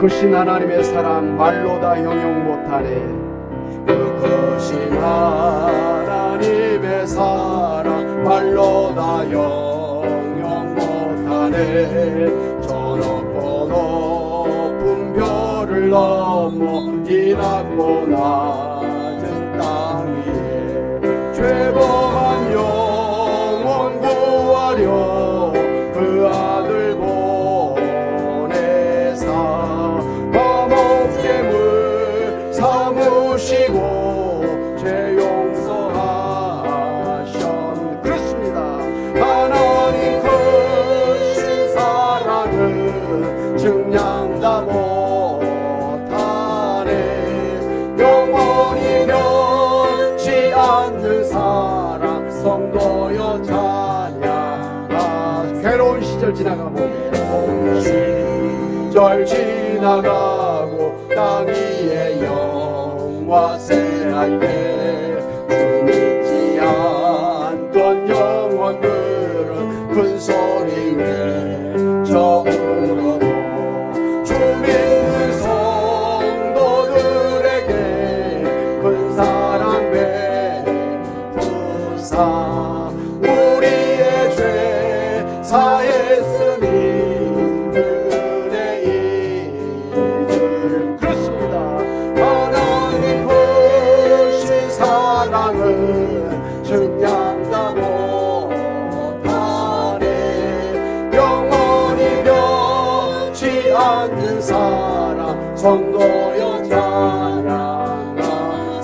크신 하나님의 사랑 말로 다 형용 못하네. 그 크신 하나님의 사랑 말로 다 형용 못하네. 저 높고 높은 별을 넘어 낮 삼으시고 죄 용서하셨 그렇습니다. 하나님 크신 사랑은 증량다 못하네. 영원히 변치 않는 사랑 성도여 찬양하 괴로운 시절 지나가고 시절 지나가고 땅 위에 영화 세할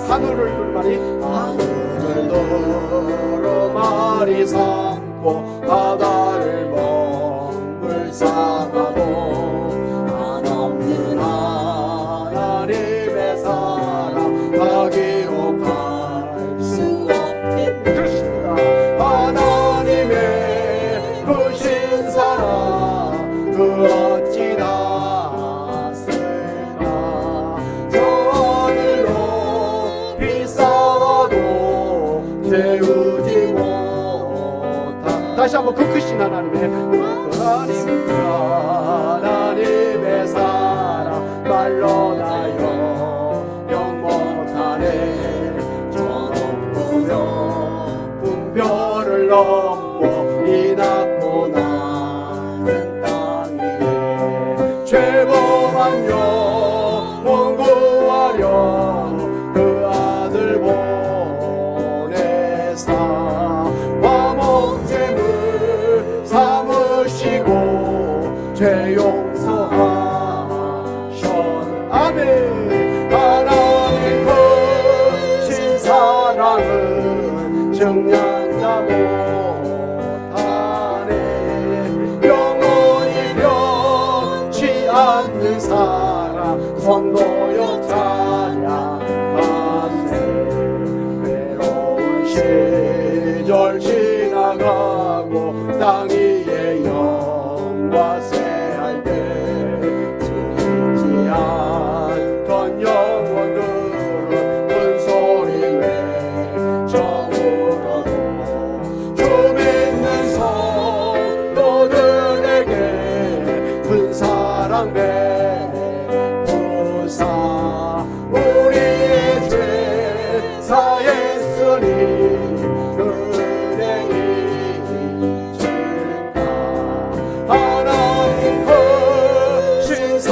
하늘을 두루마리 하늘을 두루마리 삼고 바다를 먹물 삼아도 한없는 하나님의 사랑 다 기록할 수 없겠네. 그렇습니다. 하나님의 크신 사랑 그 다시 한번 그 크신 하나님의 그 하나님 하나님의 사랑 말로 나요. 영 못하네. 저런 보며 분별을 넘어 이 낮고 낮은 땅 위에 죄범한 영혼 구하려 죄 용서하셨 아멘. 하나님 크신 사랑은 증량다 못하네. 영원히 변치 않는 사랑 성도여 찬양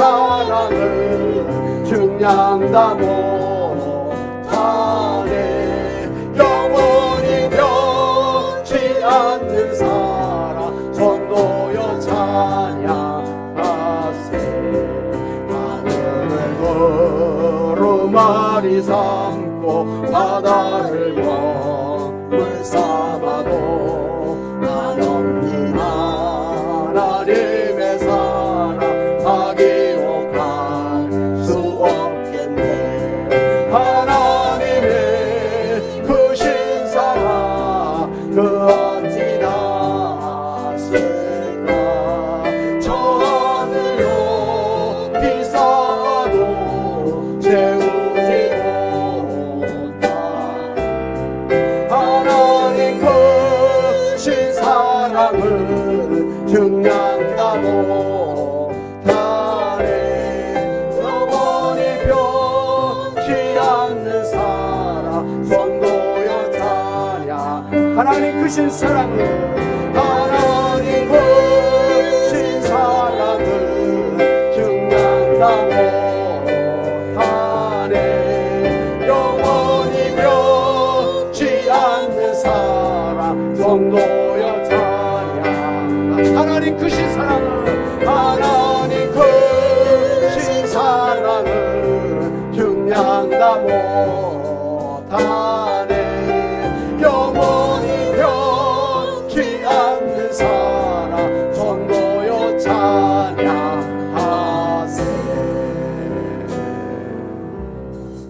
사랑을 증량다 못하네 영원히 변치 않는 사랑 성도여 찬양하세. 하늘을 두루마리 삼고 바다를 먹 사랑은 중요한가 못하네 영원히 변치 않는 사랑 성도여 자냐 하나님 크신 사랑을 하나 크신 사랑은 하나